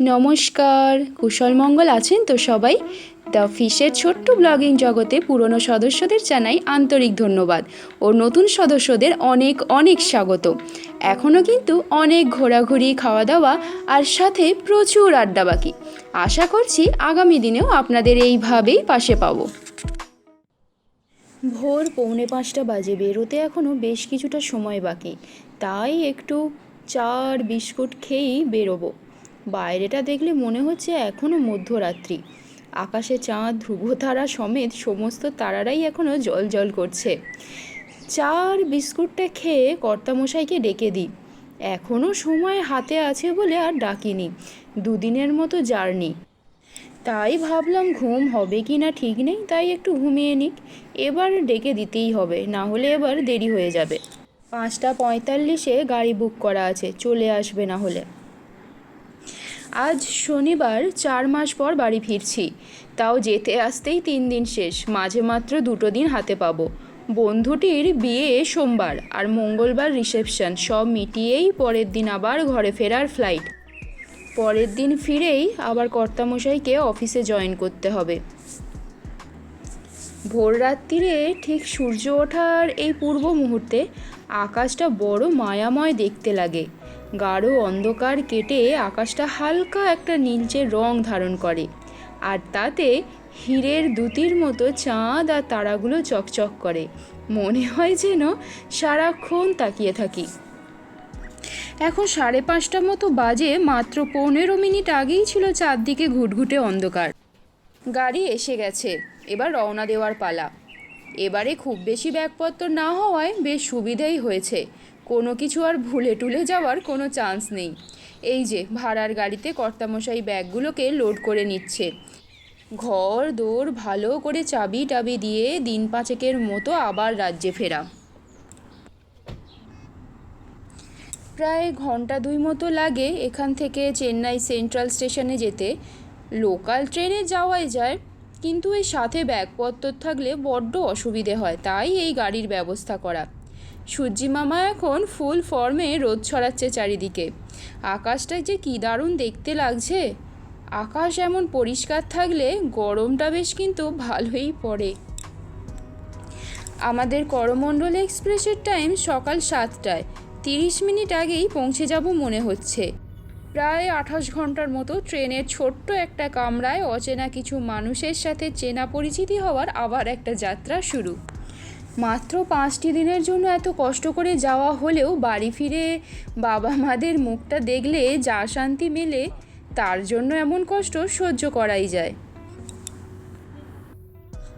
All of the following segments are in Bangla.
নমস্কার, কুশল মঙ্গল আছেন তো সবাই? দ্য ফিশের ছোট্ট ব্লগিং জগতে পুরনো সদস্যদের জানাই আন্তরিক ধন্যবাদ ও নতুন সদস্যদের অনেক অনেক স্বাগত। এখনও কিন্তু অনেক ঘোরাঘুরি খাওয়া দাওয়া আর সাথে প্রচুর আড্ডা বাকি। আশা করছি আগামী দিনেও আপনাদের এইভাবেই পাশে পাবো। ভোর পৌনে পাঁচটা বাজে, বেরোতে এখনও বেশ কিছুটা সময় বাকি। তাই একটু চার বিস্কুট খেয়েই বেরোবো। বাইরেটা দেখলে মনে হচ্ছে এখনও মধ্যরাত্রি। আকাশে চাঁদ, ধ্রুবতারা সমেত সমস্ত তারারাই এখনও জল জল করছে চার বিস্কুটটা খেয়ে কর্তামশাইকে ডেকে দিই। এখনও সময় হাতে আছে বলে আর ডাকিনি। দুদিনের মতো জার্নি। তাই ভাবলাম ঘুম হবে কি না ঠিক নেই, তাই একটু ঘুমিয়ে নিক। এবার ডেকে দিতেই হবে, না হলে এবার দেরি হয়ে যাবে। পাঁচটা পঁয়তাল্লিশে গাড়ি বুক করা আছে, চলে আসবে না হলে। আজ শনিবার চার মাস পর বাড়ি ফিরছি। তাও যেতে আসতেই তিন দিন শেষ, মাঝে মাত্র দুটো দিন হাতে পাবো। বন্ধুটির বিয়ে সোমবার আর মঙ্গলবার রিসেপশন, সব মিটিয়েই পরের দিন আবার ঘরে ফেরার ফ্লাইট পরের দিন ফিরেই আবার কর্তামশাইকে অফিসে জয়েন করতে হবে। ভোর রাত্রিরে ঠিক সূর্য ওঠার এই পূর্ব মুহূর্তে আকাশটা বড় মায়াময় দেখতে লাগে। গাঢ় অন্ধকার কেটে আকাশটা হালকা একটা নীলচে রং ধারণ করে। আর তাতে হীরের দুতির মতো চাঁদ আর তারাগুলো চকচক করে। মনে হয় যেন সারাক্ষণ তাকিয়ে থাকি। এখন সাড়ে পাঁচটা মতো বাজে, মাত্র পনেরো মিনিট আগেই ছিল চারদিকে ঘুটঘুটে অন্ধকার। গাড়ি এসে গেছে, এবার রওনা দেওয়ার পালা। এবারে খুব বেশি ব্যাগপত্র না হওয়ায় বেশ সুবিধেই হয়েছে। কোনো কিছু আর ভুলে টুলে যাওয়ার কোনো চান্স নেই। এই যে, ভাড়ার গাড়িতে কর্তামশাই ব্যাগগুলোকে লোড করে নিচ্ছে। ঘর দৌড় ভালো করে চাবি টাবি দিয়ে দিন পাঁচেকের মতো আবার রাজ্যে ফেরা। প্রায় ঘণ্টা দুই মতো লাগে এখান থেকে চেন্নাই সেন্ট্রাল স্টেশনে যেতে। লোকাল ট্রেনে যাওয়াই যায়, কিন্তু এই সাথে ব্যাগপত্র থাকলে বড্ড অসুবিধে হয়, তাই এই গাড়ির ব্যবস্থা করা। সূর্যি মামা এখন ফুল ফর্মে রোদ ছড়াচ্ছে চারিদিকে। আকাশটা যে কী দারুণ দেখতে লাগছে। আকাশ এমন পরিষ্কার থাকলে গরমটা বেশ কিন্তু ভালোই পড়ে। আমাদের করমণ্ডল এক্সপ্রেসের টাইম সকাল সাতটায়। তিরিশ মিনিট আগেই পৌঁছে যাব মনে হচ্ছে। প্রায় আঠাশ ঘণ্টার মতো ট্রেনের ছোট্ট একটা কামরায় অচেনা কিছু মানুষের সাথে চেনা পরিচিতি হওয়ার আবার একটা যাত্রা শুরু। মাত্র পাঁচটি দিনের জন্য এত কষ্ট করে যাওয়া হলেও বাড়ি ফিরে বাবা মাদের মুখটা দেখলে যা শান্তি মেলে, তার জন্য এমন কষ্ট সহ্য করাই যায়।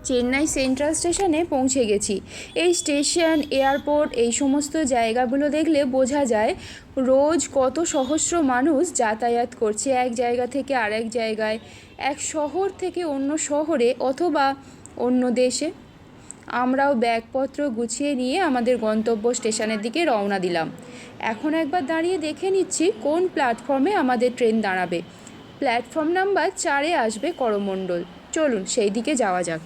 চেন্নাই সেন্ট্রাল স্টেশনে পৌঁছে গেছি। এই স্টেশন, এয়ারপোর্ট, এই সমস্ত জায়গাগুলো দেখলে বোঝা যায় রোজ কত সহস্র মানুষ যাতায়াত করছে এক জায়গা থেকে আরেক জায়গায়, এক শহর থেকে অন্য শহরে অথবা অন্য দেশে। আমরাও ব্যাগপত্র গুছিয়ে নিয়ে আমাদের গন্তব্য স্টেশনের দিকে রওনা দিলাম। এখন একবার দাঁড়িয়ে দেখে নিচ্ছি কোন প্ল্যাটফর্মে আমাদের ট্রেন দাঁড়াবে। প্ল্যাটফর্ম নাম্বার চারে আসবে করমণ্ডল। চলুন সেই দিকে যাওয়া যাক।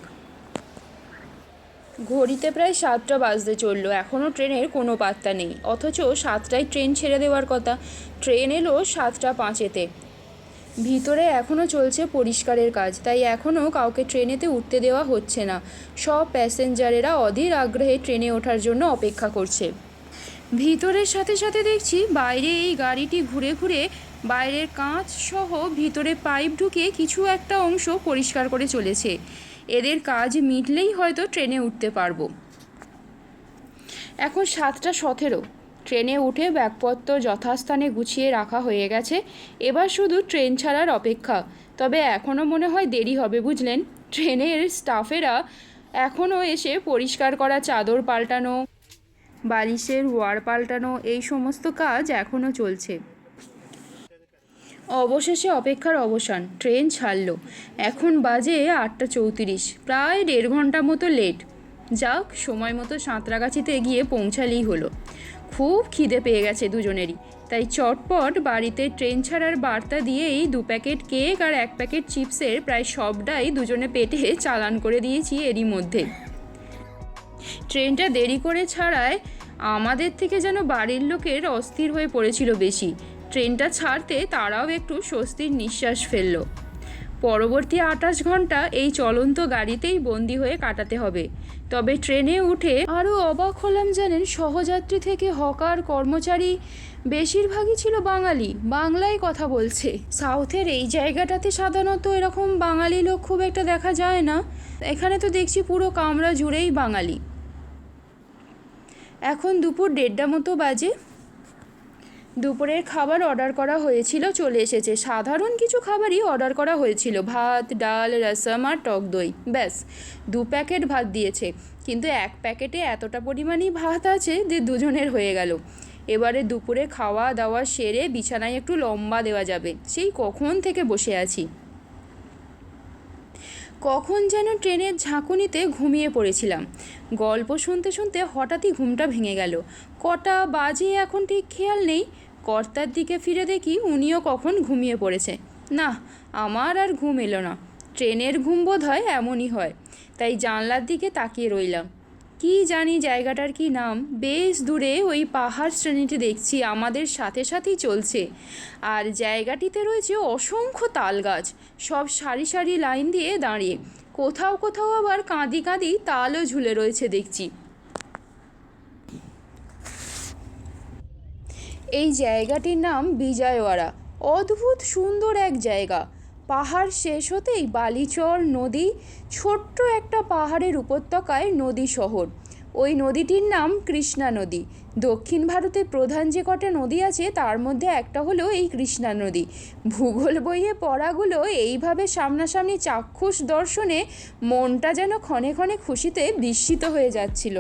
ঘড়িতে প্রায় সাতটা বাজতে চলল। এখনও ট্রেনের কোনো পাত্তা নেই। অথচ সাতটায় ট্রেন ছেড়ে দেওয়ার কথা। ট্রেন এলো সাতটা পাঁচেতে। ভিতরে এখনও চলছে পরিষ্কারের কাজ, তাই এখনও কাউকে ট্রেনেতে উঠতে দেওয়া হচ্ছে না। সব প্যাসেঞ্জারেরা অধীর আগ্রহে ট্রেনে ওঠার জন্য অপেক্ষা করছে। ভিতরের সাথে সাথে দেখছি বাইরে এই গাড়িটি ঘুরে ঘুরে বাইরের কাঁচ সহ ভিতরে পাইপ ঢুকে কিছু একটা অংশ পরিষ্কার করে চলেছে। এদের কাজ মিটলেই হয়তো ট্রেনে উঠতে পারব। এখন সাতটা সতেরো। ট্রেনে উঠে ব্যাগপত্র যথাস্থানে গুছিয়ে রাখা হয়ে গেছে। এবার শুধু ট্রেন ছাড়ার অপেক্ষা। তবে এখনও মনে হয় দেরি হবে, বুঝলেন? ট্রেনের স্টাফেরা এখনও এসে পরিষ্কার করা, চাদর পাল্টানো, বালিশের ওয়ার পাল্টানো, এই সমস্ত কাজ এখনও চলছে। অবশেষে অপেক্ষার অবসান, ট্রেন ছাড়লো। এখন বাজে আটটা চৌত্রিশ, প্রায় দেড় ঘণ্টা মতো লেট। যাক, সময় মতো সাঁতরাগাছিতে গিয়ে পৌঁছালেই হলো। খুব খিদে পেয়ে গেছে দুজনেরই। তাই চটপট বাড়িতে ট্রেন ছাড়ার বার্তা দিয়েই দু প্যাকেট কেক আর এক প্যাকেট চিপসের প্রায় সবটাই দুজনে পেটে চালান করে দিয়েছি এরই মধ্যে। ট্রেনটা দেরি করে ছাড়ায় আমাদের থেকে যেন বাড়ির লোকের অস্থির হয়ে পড়েছিল বেশি। ট্রেনটা ছাড়তে তারাও একটু স্বস্তির নিঃশ্বাস ফেলল। পরবর্তী আটাশ ঘণ্টা এই চলন্ত গাড়িতেই বন্দি হয়ে কাটাতে হবে। তবে ট্রেনে উঠে আরও অবাক হলাম জানেন সহযাত্রী থেকে হকার কর্মচারী। বেশিরভাগই ছিল বাঙালি, বাংলায় কথা বলছে। সাউথের এই জায়গাটাতে সাধারণত এরকম বাঙালি লোক খুব একটা দেখা যায় না। এখানে তো দেখছি পুরো কামরা জুড়েই বাঙালি। এখন দুপুর দেড়টা মতো বাজে। দুপুরের খাবার অর্ডার করা হয়েছিল, চলে এসেছে। সাধারণ কিছু খাবারই অর্ডার করা হয়েছিল। ভাত, ডাল, রসম আর টক দই। ব্যাস, দু প্যাকেট ভাত দিয়েছে। কিন্তু এক প্যাকেটে এতটা পরিমাণই ভাত আছে যে দুজনের হয়ে গেল। এবারে দুপুরে খাওয়া দাওয়া সেরে বিছানায় একটু লম্বা দেওয়া যাবে। সেই কখন থেকে বসে আছি? কখন যেন ট্রেনের ঝাঁকুনিতে ঘুমিয়ে পড়েছিলাম। গল্প শুনতে শুনতে হঠাৎই ঘুমটা ভেঙে গেল। কটা বাজে এখন ঠিক খেয়াল নেই। কর্তার দিকে ফিরে দেখি উনিও কখন ঘুমিয়ে পড়েছে। না, আমার আর ঘুম এলো না। ট্রেনের ঘুম বোধ হয় এমনই হয়। তাই জানলার দিকে তাকিয়ে রইলাম। কি জানি জায়গাটার কি নাম। বেশ দূরে ওই পাহাড় শ্রেণীটি দেখছি, আমাদের সাথে সাথেই চলছে। আর জায়গাটিতে রয়েছে অসংখ্য তাল গাছ সব সারি সারি লাইন দিয়ে দাঁড়িয়ে। কোথাও কোথাও আবার কাঁদি কাঁদি তালও ঝুলে রয়েছে দেখছি। এই জায়গাটির নাম বিজয়ওয়াড়া। অদ্ভুত সুন্দর এক জায়গা। পাহাড় শেষ হতেই বালিচর নদী ছোট্ট একটা পাহাড়ের উপত্যকায় নদী শহর। ওই নদীটির নাম কৃষ্ণা নদী। দক্ষিণ ভারতের প্রধান যে কটা নদী আছে, তার মধ্যে একটা হলো এই কৃষ্ণা নদী। ভূগোল বইয়ে পড়াগুলো এইভাবে সামনাসামনি চাক্ষুষ দর্শনে মনটা যেন ক্ষণে ক্ষণে খুশিতে বিস্মিত হয়ে যাচ্ছিল।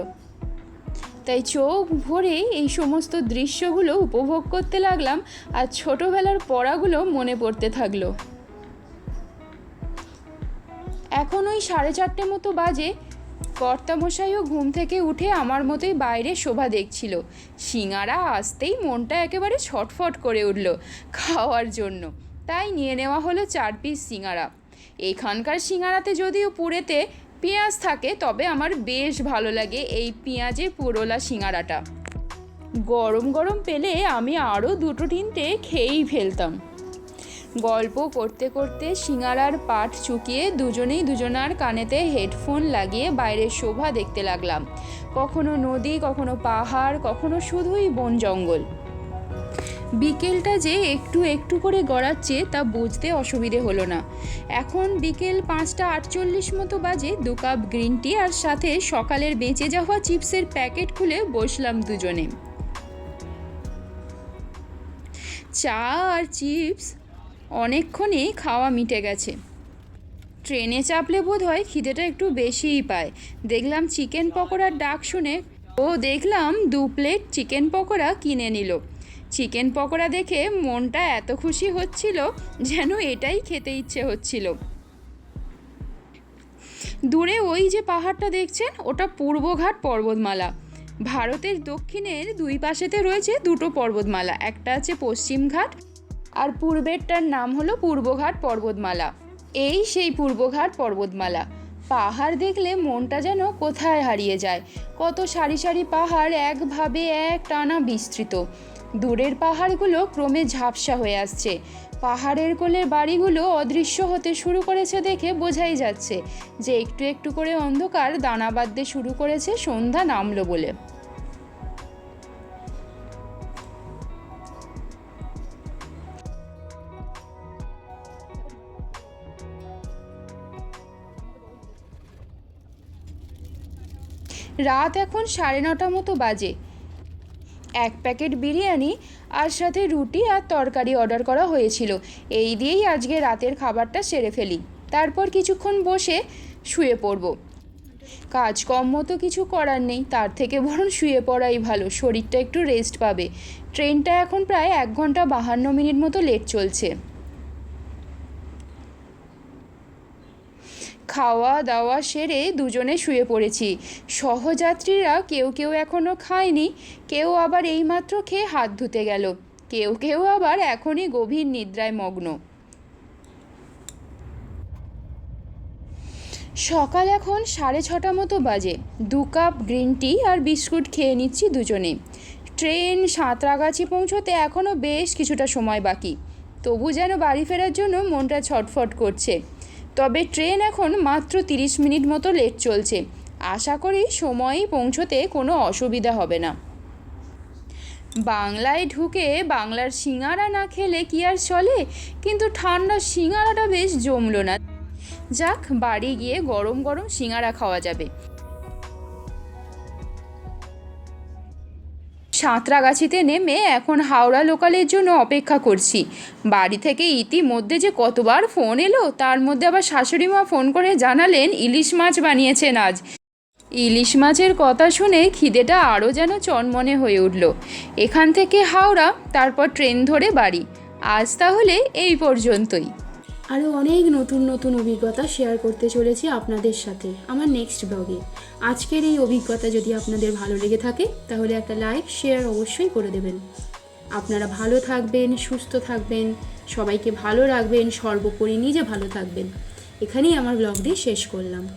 তাই চোখ ভরে এই সমস্ত দৃশ্যগুলো উপভোগ করতে লাগলাম আর ছোটোবেলার পড়াগুলো মনে পড়তে থাকল। এখন ওই সাড়ে চারটে মতো বাজে। কর্তামশাইও ঘুম থেকে উঠে আমার মতোই বাইরে শোভা দেখছিল। সিঙারা আসতেই মনটা একেবারে ছটফট করে উঠল খাওয়ার জন্য। তাই নিয়ে নেওয়া হলো চার পিস সিঙারা এখানকার সিঙারাতে যদিও পুরেতে পেঁয়াজ থাকে, তবে আমার বেশ ভালো লাগে এই পেঁয়াজে পুরোলা সিঙারাটা গরম গরম পেলে আমি আরও দুটো তিনটে খেয়েই ফেলতাম। গল্প করতে করতে সিঙারার পাট চুকিয়ে দুজনেই দুজনার কানেতে হেডফোন লাগিয়ে বাইরের শোভা দেখতে লাগলাম। কখনো নদী, কখনো পাহাড়, কখনো শুধুই বন জঙ্গল। বিকেলটা যে একটু একটু করে গড়াচ্ছে তা বুঝতে অসুবিধে হলো না। এখন বিকেল পাঁচটা আটচল্লিশ মতো বাজে, দু কাপ গ্রিন টি আর সাথে সকালের বেঁচে যাওয়া চিপসের প্যাকেট খুলে বসলাম দুজনে। চা আর চিপস অনেকক্ষণই খাওয়া মিটে গেছে। ট্রেনে চাপলে বোধ হয় খিদেটা একটু বেশিই পায়। দেখলাম চিকেন পকোড়ার ডাক শুনে, ও দেখলাম দু প্লেট চিকেন পকোড়া কিনে নিল। চিকেন পকোড়া দেখে মনটা এত খুশি হচ্ছিল যেন এটাই খেতে ইচ্ছে হচ্ছিল। দূরে ওই যে পাহাড়টা দেখছেন, ওটা পূর্বঘাট পর্বতমালা। ভারতের দক্ষিণের দুই পাশেতে রয়েছে দুটো পর্বতমালা, একটা আছে পশ্চিমঘাট আর পূর্বেরটার নাম হলো পূর্বঘাট পর্বতমালা। এই সেই পূর্বঘাট পর্বতমালা। পাহাড় দেখলে মনটা যেন কোথায় হারিয়ে যায়। কত সারি সারি পাহাড় একভাবে এক টানা বিস্তৃত। দূরের পাহাড়গুলো ক্রমে ঝাপসা হয়ে আসছে। পাহাড়ের কোলের বাড়িগুলো অদৃশ্য হতে শুরু করেছে দেখে বোঝাই যাচ্ছে যে একটু একটু করে অন্ধকার দানা বাঁধতে শুরু করেছে সন্ধ্যা নামলো বলে। রাত এখন সাড়ে নটা মতো বাজে। এক প্যাকেট বিরিয়ানি আর সাথে রুটি আর তরকারি অর্ডার করা হয়েছিল। এই দিয়েই আজকে রাতের খাবারটা সেরে ফেলি। তারপর কিছুক্ষণ বসে শুয়ে পড়ব। কাজকর্ম তো কিছু করার নেই, তার থেকে বরং শুয়ে পড়াই ভালো, শরীরটা একটু রেস্ট পাবে। ট্রেনটা এখন প্রায় এক ঘণ্টা বাহান্ন মিনিট মতো লেট চলছে। খাওয়া দাওয়া সেরে দুজনে শুয়ে পড়েছি। সহযাত্রীরা কেউ কেউ এখনও খায়নি, কেউ আবার এইমাত্র খেয়ে হাত ধুতে গেল, কেউ কেউ আবার এখনই গভীর নিদ্রায় মগ্ন। সকাল এখন সাড়ে ছটা মতো বাজে। দু কাপ গ্রিন টি আর বিস্কুট খেয়ে নিচ্ছি দুজনে। ট্রেন সাঁতরাগাছি পৌঁছতে এখনও বেশ কিছুটা সময় বাকি। তবু যেন বাড়ি ফেরার জন্য মনটা ছটফট করছে। তবে ট্রেন এখন মাত্র তিরিশ মিনিট মতো লেট চলছে। আশা করি সময়েই পৌঁছতে কোনো অসুবিধা হবে না। বাংলায় ঢুকে বাংলার সিঙাড়া না খেলে কি আর চলে? কিন্তু ঠান্ডা সিঙাড়াটা বেশ জমলো না। যাক, বাড়ি গিয়ে গরম গরম সিঙাড়া খাওয়া যাবে। সাঁতরাগাছিতে নেমে এখন হাওড়া লোকালের জন্য অপেক্ষা করছি। বাড়ি থেকে ইতিমধ্যে যে কতবার ফোন এলো, তার মধ্যে আবার শাশুড়ি মা ফোন করে জানালেন ইলিশ মাছ বানিয়েছেন আজ। ইলিশ মাছের কথা শুনে খিদেটা আরও যেন চনমনে হয়ে উঠল। এখান থেকে হাওড়া, তারপর ট্রেন ধরে বাড়ি। আজ তাহলে এই পর্যন্তই। আরও অনেক নতুন নতুন অভিজ্ঞতা শেয়ার করতে চলেছি আপনাদের সাথে আমার নেক্সট ব্লগে আজকের এই অভিজ্ঞতা যদি আপনাদের ভালো লেগে থাকে, তাহলে একটা লাইক শেয়ার অবশ্যই করে দেবেন। আপনারা ভালো থাকবেন, সুস্থ থাকবেন, সবাইকে ভালো রাখবেন, সর্বোপরি নিজে ভালো থাকবেন। এখানেই আমার ব্লগটি শেষ করলাম।